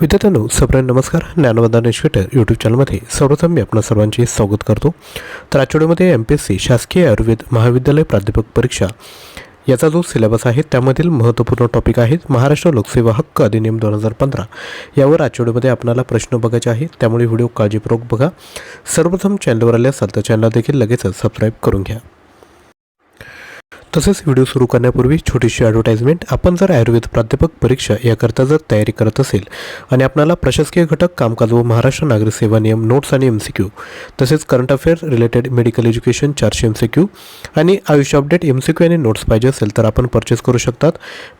विद्यार्थ्यांनो सप्रेन नमस्कार. ज्ञानवंदन institute YouTube चॅनलमध्ये सर्वप्रथम मी आपणा सर्वांचे स्वागत करतो. तर आठवड्यामध्ये एम पी एस सी शासकीय आयुर्वेद महाविद्यालय प्राध्यापक परीक्षा याचा जो सिलेबस आहे त्यामधील महत्त्वपूर्ण टॉपिक आहेत महाराष्ट्र लोकसेवा हक्क अधिनियम दोन हजार पंधरा. यावर आठवड्यामध्ये आपल्याला प्रश्न बघायचे आहेत त्यामुळे व्हिडिओ काळजीपूर्वक बघा. सर्वप्रथम चॅनलवर आले असाल तर चॅनल देखील लगेचच सबस्क्राईब करून घ्या. तसेच व्हिडिओ सुरू करण्यापूर्वी छोटीशी ॲडव्हर्टाइजमेंट आपण जर आयुर्वेद प्राध्यापक परीक्षा याकरता जर तयारी करत असेल आणि आपणाला प्रशासकीय घटक कामकाज व महाराष्ट्र नागरिक सेवा नियम नोट्स आणि एम सी क्यू तसेच current affair related medical education चारशे एम सी क्यू आणि AYUSH update M C Q आणि नोट्स पाहिजे असेल तर आपण परचेस करू शकतात.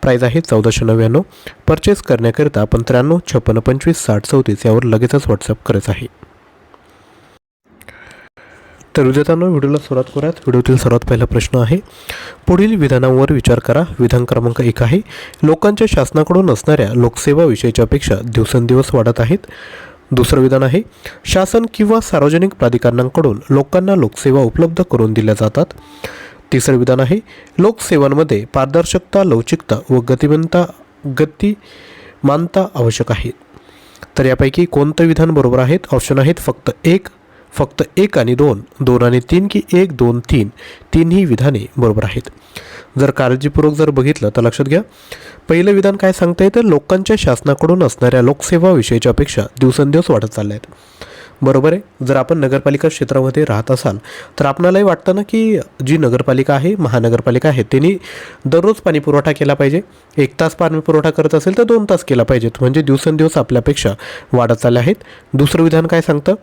प्राईज आहे चौदाशे नव्याण्णव. परचेस करण्याकरिता आपण त्र्याण्णव छप्पन्न पंचवीस साठ चौतीस यावर लगेचच व्हॉट्सअप करायचं आहे. तर विद्यार्थ्यांनो व्हिडिओला सुरुवात करूयात. व्हिडिओतील सर्वात पहिला प्रश्न आहे पुढील विधानांवर विचार करा. विधान क्रमांक एक आहे लोकांच्या शासनाकडून असणाऱ्या लोकसेवा विषयाच्या अपेक्षा दिवसेंदिवस वाढत आहेत. दुसरं विधान आहे शासन किंवा सार्वजनिक प्राधिकरणांकडून लोकांना लोकसेवा उपलब्ध करून दिल्या जातात. तिसरं विधान आहे लोकसेवांमध्ये पारदर्शकता लवचिकता व गतिमनता गतिमानता आवश्यक आहे. तर यापैकी कोणतं विधान बरोबर आहेत? ऑप्शन आहेत फक्त एक फक्त एक आणि दोन दोन आणि तीन की एक दोन तीन तीनही विधाने बरोबर आहेत. जर काळजीपूर्वक जर बघितलं तर लक्षात घ्या पहिलं विधान काय सांगता येतं? लोकांच्या शासनाकडून असणाऱ्या लोकसेवाविषयीच्या अपेक्षा दिवसेंदिवस वाढत चालल्या आहेत. बरोबर आहे? जर आपण नगरपालिका क्षेत्रामध्ये राहत असाल तर आपणालाही वाटतं ना की जी नगरपालिका आहे महानगरपालिका आहे त्यांनी दररोज पाणी पुरवठा केला पाहिजे. एक तास पाणी पुरवठा करत असेल तर दोन तास केला पाहिजेत. म्हणजे दिवसेंदिवस आपल्यापेक्षा वाढत चालले आहेत. दुसरं विधान काय सांगतं?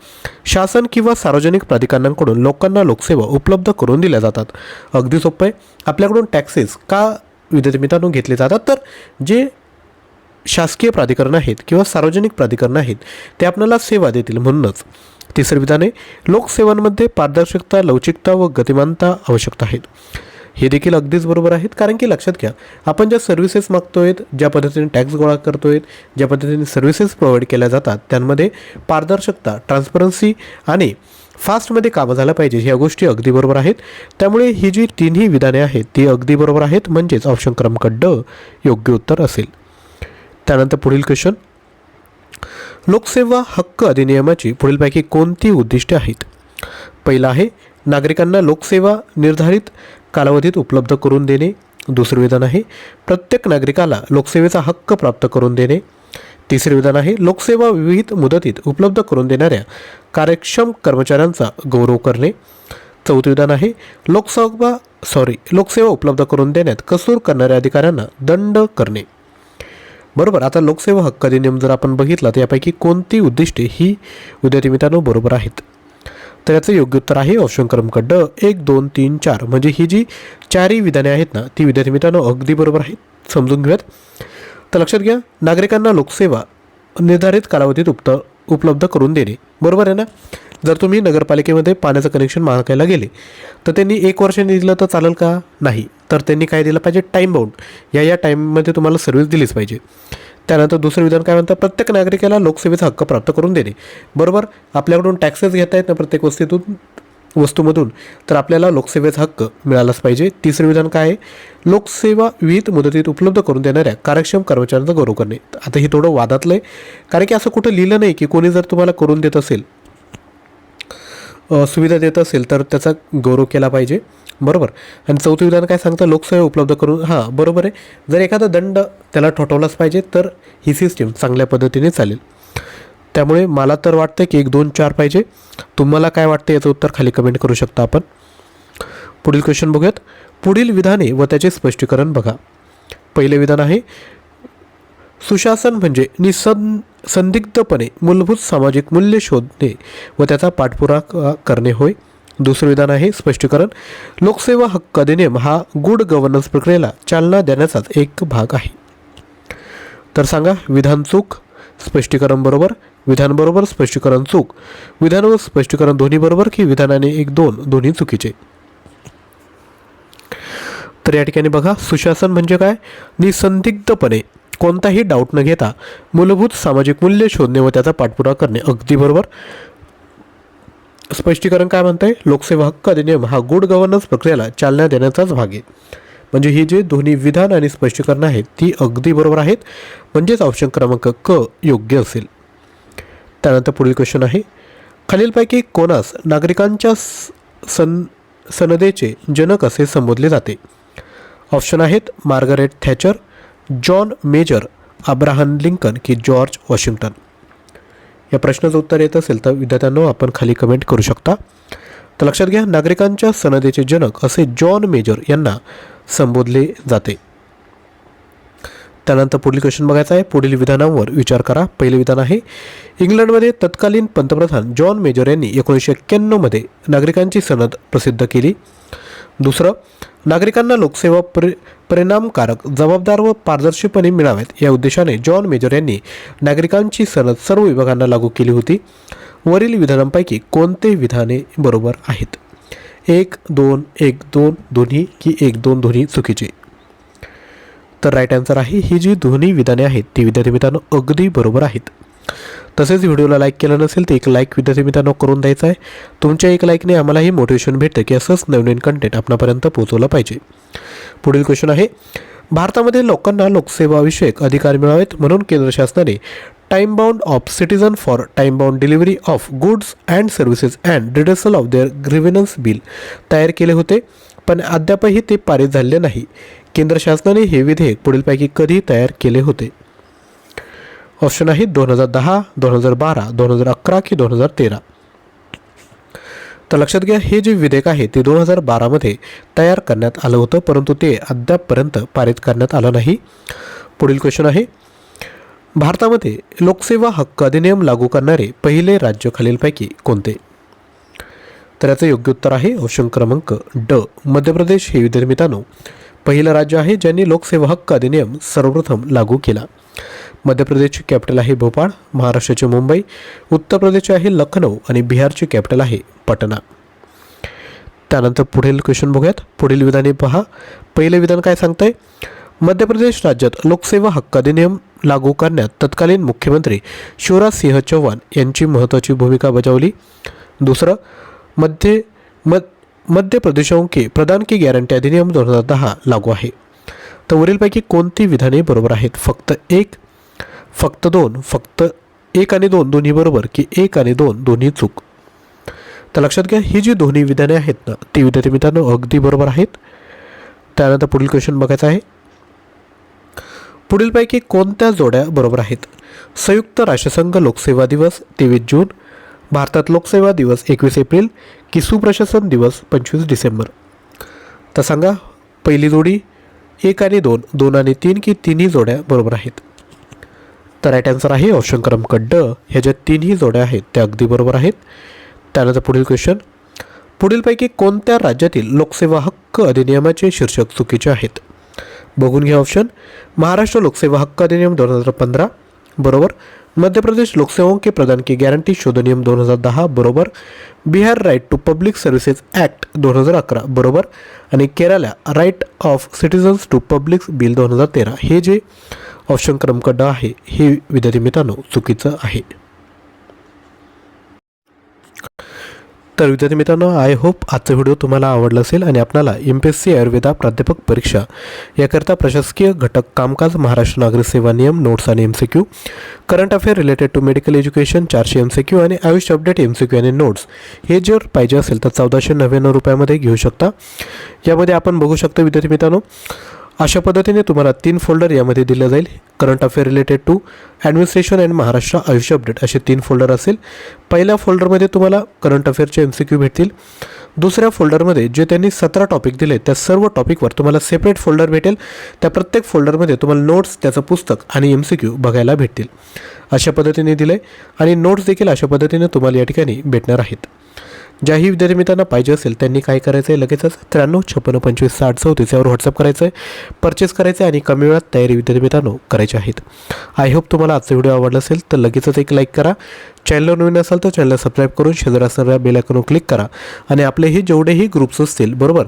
शासन किंवा सार्वजनिक प्राधिकरणांकडून लोकांना लोकसेवा उपलब्ध करून दिल्या जातात. अगदी सोपं आहे. आपल्याकडून टॅक्सेस का विद्यार्थी मित्रांनो घेतले जातात? तर जे शासकीय प्राधिकरण आहेत किंवा सार्वजनिक प्राधिकरण आहेत ते आपल्याला सेवा देतील म्हणूनच. तिसरी विधाने लोकसेवांमध्ये पारदर्शकता लवचिकता व गतिमानता आवश्यकता आहेत. हे देखील अगदीच बरोबर आहेत कारण की लक्षात घ्या आपण ज्या सर्व्हिसेस मागतोय ज्या पद्धतीने टॅक्स गोळा करतोय ज्या पद्धतीने सर्व्हिसेस प्रोव्हाइड केल्या जातात त्यांमध्ये पारदर्शकता ट्रान्सपरन्सी आणि फास्टमध्ये कामं झालं पाहिजे ह्या गोष्टी अगदी बरोबर आहेत. त्यामुळे ही जी तिन्ही विधाने आहेत ती अगदी बरोबर आहेत. म्हणजेच ऑप्शन क्रमांक ड योग्य उत्तर असेल. त्यानंतर पुढील क्वेश्चन. लोकसेवा हक्क अधिनियमाची पुढीलपैकी कोणती उद्दिष्टे आहेत? पहिलं आहे नागरिकांना लोकसेवा निर्धारित कालावधीत उपलब्ध करून देणे. दुसरं विधान आहे प्रत्येक नागरिकाला लोकसेवेचा हक्क प्राप्त करून देणे. तिसरे विधान आहे लोकसेवा विविध मुदतीत उपलब्ध करून देणाऱ्या कार्यक्षम कर्मचाऱ्यांचा गौरव करणे. चौथे विधान आहे लोकसभा सॉरी लोकसेवा उपलब्ध करून देण्यात कसूर करणाऱ्या अधिकाऱ्यांना दंड करणे. बरोबर आता लोकसेवा हक्क अधिनियम जर आपण बघितला तर यापैकी कोणती उद्दिष्टे ही विद्यार्थी मित्रांनो बरोबर आहेत? तर याचं योग्य उत्तर आहे ऑप्शन क्रमांक ड एक दोन तीन चार. म्हणजे ही जी चारही विधाने आहेत ना ती विद्यार्थी मित्रांनो अगदी बरोबर आहेत. समजून घेऊयात. तर लक्षात घ्या नागरिकांना लोकसेवा निर्धारित कालावधीत उपत उपलब्ध करून देणे. बरोबर आहे ना? जर तुम्ही नगरपालिकेमध्ये पाण्याचं कनेक्शन मागायला गेले तर त्यांनी एक वर्षाने दिलं तर चालेल का? नाही. तर त्यांनी काय दिलं पाहिजे? टाईम बाउंड या या टाईममध्ये तुम्हाला सर्व्हिस दिलीच पाहिजे. त्यानंतर दुसरं विधान काय म्हणतात प्रत्येक नागरिकाला लोकसेवेचा हक्क प्राप्त करून देणे. बरोबर? आपल्याकडून टॅक्सेस घेता येत ना प्रत्येक वस्तीतून वस्तूमधून. तर आपल्याला लोकसेवेचा हक्क मिळालाच पाहिजे. तिसरं विधान काय आहे? लोकसेवा विविध मुदतीत उपलब्ध करून देणाऱ्या कार्यक्षम कर्मचाऱ्यांचा गौरव करणे. आता हे थोडं वादातलं आहे. कारण की असं कुठं लिहिलं नाही की कोणी जर तुम्हाला करून देत असेल सुविधा देत असेल तर त्याचा गौरव केला पाहिजे. बरोबर? आणि चौथं विधान काय सांगतं? लोकसेवा उपलब्ध करून हां बरोबर आहे. जर एखादा दंड त्याला ठोठवलाच पाहिजे तर ही सिस्टीम चांगल्या पद्धतीने चालेल. त्यामुळे मला तर वाटतं की एक दोन चार पाहिजे. तुम्हाला काय वाटतं याचं उत्तर खाली कमेंट करू शकता आपण. पुढील क्वेश्चन बघूयात. पुढील विधाने व त्याचे स्पष्टीकरण बघा. पहिले विधान आहे सुशासन म्हणजे निसं संदिग्धपणे मूलभूत सामाजिक मूल्य शोधणे व त्याचा पाठपुरावा करणे होय. दुसरं विधान आहे स्पष्टीकरण. लोकसेवा हक्क अधिनियम हा गुड गव्हर्नन्स प्रक्रियेला चालना देण्याचाच एक भाग आहे. तर सांगा विधान चूक स्पष्टीकरण बरोबर विधान बरोबर स्पष्टीकरण चूक. विधान व स्पष्टीकरण दोन्ही बरोबर की विधानाने एक दोन दोन्ही चुकीचे? तर या ठिकाणी बघा सुशासन म्हणजे काय? निसंदिग्धपणे कोणताही डाऊट न घेता मूलभूत सामाजिक मूल्य शोधणे व त्याचा पाठपुरा करणे अगदी बरोबर. स्पष्टीकरण काय म्हणतंय? लोकसेवा हक्क अधिनियम हा गुड गव्हर्नन्स प्रक्रियेला चालना देण्याचाच भाग आहे. म्हणजे ही जे दोन्ही विधान आणि स्पष्टीकरण आहेत ती अगदी बरोबर आहेत. म्हणजेच ऑप्शन क्रमांक क योग्य असेल. त्यानंतर पुढील क्वेश्चन आहे. खालीलपैकी कोणास नागरिकांच्या स- सन सनदेचे जनक असे संबोधले जाते? ऑप्शन आहेत Margaret Thatcher John Major Abraham Lincoln की जॉर्ज वॉशिंग्टन. या प्रश्नाचं उत्तर येत असेल तर विद्यार्थ्यांना आपण खाली कमेंट करू शकता. तर लक्षात घ्या नागरिकांच्या सनदेचे जनक असे जॉन मेजर यांना संबोधले जाते. त्यानंतर पुढील क्वेश्चन बघायचा आहे. पुढील विधानांवर विचार करा. पहिले विधान आहे इंग्लंडमध्ये तत्कालीन पंतप्रधान जॉन मेजर यांनी एकोणीसशे एक्क्याण्णवमध्ये नागरिकांची सनद प्रसिद्ध केली. दुसरं नागरिकांना लोकसेवा परि परिणामकारक जबाबदार व पारदर्शीपणे मिळावेत या उद्देशाने जॉन मेजर यांनी नागरिकांची सनद सर्व विभागांना लागू केली होती. वरील विधानांपैकी कोणते विधाने बरोबर आहेत? एक दोन एक दोन दोन्ही की एक दोन दोन्ही चुकीचे? तर राईट आन्सर आहे ही जी दोन्ही विधाने आहेत ती विद्यार्थी मित्रांनो अगदी बरोबर आहेत. तसेच व्हिडिओला लाईक केलं नसेल तर एक लाईक विद्यार्थी मित्रांनो करून द्यायचा आहे. तुमच्या एक लाईकने आम्हालाही मोटिवेशन भेटतं की असंच नवनवीन कंटेंट आपणापर्यंत पोहोचवलं पाहिजे. पुढील क्वेश्चन आहे भारतामध्ये लोकांना लोकसेवाविषयक अधिकार मिळावेत म्हणून केंद्र शासनाने time bound of citizen for time bound delivery of goods and services and redressal of their grievance bill तयार केले होते पण अद्यापही ते पारित झाले नाही. केंद्र शासनाने हे विधेयक पुढीलपैकी कधी तयार केले होते. ऑप्शन आहे दोन हजार दहा दोन हजार बारा दोन हजार अकरा की दोन हजार तेरा. तर लक्षात घ्या हे जे विधेयक आहे ते दोन हजार बारामध्ये तयार करण्यात आलं होतं परंतु ते अद्यापपर्यंत पारित करण्यात आलं नाही. पुढील क्वेश्चन आहे भारतामध्ये लोकसेवा हक्क अधिनियम लागू करणारे पहिले राज्य खालीलपैकी कोणते? तर याचं योग्य उत्तर आहे ऑप्शन क्रमांक ड मध्य प्रदेश. हे विद्यार्थी मित्रांनो पहिलं राज्य आहे ज्यांनी लोकसेवा हक्क अधिनियम सर्वप्रथम लागू केला. मध्य प्रदेशची कॅपिटल आहे भोपाळ महाराष्ट्राची मुंबई उत्तर प्रदेशचे आहे लखनौ आणि बिहारची कॅपिटल आहे पटना. त्यानंतर पुढील क्वेश्चन बघूयात. पुढील विधाने पहा. पहिले विधान काय सांगतंय? मध्य प्रदेश राज्यात लोकसेवा हक्क अधिनियम लागू करण्यात तत्कालीन मुख्यमंत्री शिवराज सिंह चौहान यांची महत्त्वाची भूमिका बजावली. दुसरं मध्य मध मध्य प्रदेशों के प्रदान की गॅरंटी अधिनियम दोन हजार दहा लागू आहे. तर वरीलपैकी कोणती विधाने बरोबर आहेत? फक्त एक फक्त दोन फक्त एक आणि दोन दोन्ही बरोबर की एक आणि दोन दोन्ही चूक. तर लक्षात घ्या ही जी दोन्ही विधाने आहेत ना ती विद्यार्थी मित्रांनो अगदी बरोबर आहेत. त्यानंतर पुढील क्वेश्चन बघायचा आहे. पुढीलपैकी कोणत्या जोड्या बरोबर आहेत? संयुक्त राष्ट्रसंघ लोकसेवा दिवस तेवीस जून भारतात लोकसेवा दिवस एकवीस एप्रिल की सुप्रशासन दिवस पंचवीस डिसेंबर. तर सांगा पहिली जोडी एक आणि दोन दोन आणि तीन की तिन्ही जोड्या बरोबर आहेत? तर राईट आन्सर आहे ऑप्शन क्रमांक ड. ह्या ज्या तीनही जोड्या आहेत त्या अगदी बरोबर आहेत. त्यानंतर पुढील क्वेश्चन पुढीलपैकी कोणत्या राज्यातील लोकसेवा हक्क अधिनियमाचे शीर्षक चुकीचे आहेत? बघून घ्या ऑप्शन महाराष्ट्र लोकसेवा हक्क अधिनियम दोन हजार पंधरा बरोबर. मध्य प्रदेश लोकसेवाओं के प्रदान की गॅरंटी शोध नियम दोन हजार दहा बरोबर. Bihar right to public services act दोन हजार अकरा बरोबर. आणि केरळला right of citizens to public bill दोन हजार तेरा. हे जे ऑप्शन क्रमांक ड आहे. हे विद्यार्थी मित्रांनो चुकीचं आहे. तर विद्यार्थी मित्रांनो आय होप आजचा व्हिडिओ तुम्हाला आवडला असेल आणि आपल्याला M P S C Ayurveda प्राध्यापक परीक्षा याकरता प्रशासकीय घटक कामकाज महाराष्ट्र नागरिक सेवा नियम नोट्स आणि M C Q current affair related to medical education चारशे एम सी क्यू आणि AYUSH update M C Q आणि नोट्स हे जर पाहिजे असेल तर चौदाशे नव्याण्णव रुपयामध्ये घेऊ शकता. यामध्ये आपण बघू शकतो विद्यार्थी मित्रांनो अशा पद्धतीने तुम्हाला तीन फोल्डर यामध्ये दिलं जाईल. Current affair related to administration and Maharashtra AYUSH update असे तीन फोल्डर असेल. पहिल्या फोल्डरमध्ये तुम्हाला करंट अफेअरचे एम सी क्यू भेटतील. दुसऱ्या फोल्डरमध्ये जे त्यांनी सतरा टॉपिक दिले त्या सर्व टॉपिकवर तुम्हाला सेपरेट फोल्डर भेटेल. त्या प्रत्येक फोल्डरमध्ये तुम्हाला नोट्स त्याचं पुस्तक आणि एम सी क्यू बघायला भेटतील. अशा पद्धतीने दिले आणि नोट्स देखील अशा पद्धतीने तुम्हाला या ठिकाणी भेटणार आहेत. ज्याही विद्यार्थी मित्रांना पाहिजे असेल त्यांनी काय करायचं आहे लगेचच त्र्याण्णव छप्पन्न पंचवीस साठ चौतीस यावर व्हॉट्सअप करायचं आहे परचेस करायचं आहे आणि कमी वेळात तयारी विद्यार्थी मित्रांनो करायचे आहेत. आय होप तुम्हाला आजचा व्हिडिओ आवडला असेल तर लगेचच एक लाईक करा. चॅनलवर नवीन असाल तर चॅनलला सबस्क्राईब करून शेजार असणाऱ्या बेलायकनवर क्लिक करा. आणि आपले हे जेवढेही ग्रुप्स असतील बरोबर?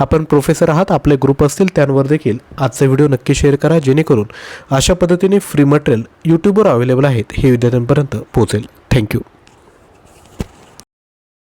आपण प्रोफेसर आहात आपले ग्रुप असतील त्यांवर देखील आजचा व्हिडिओ नक्की शेअर करा जेणेकरून अशा पद्धतीने फ्री मटेरियल यूट्यूबवर अवेलेबल आहेत हे विद्यार्थ्यांपर्यंत पोहोचेल. थँक्यू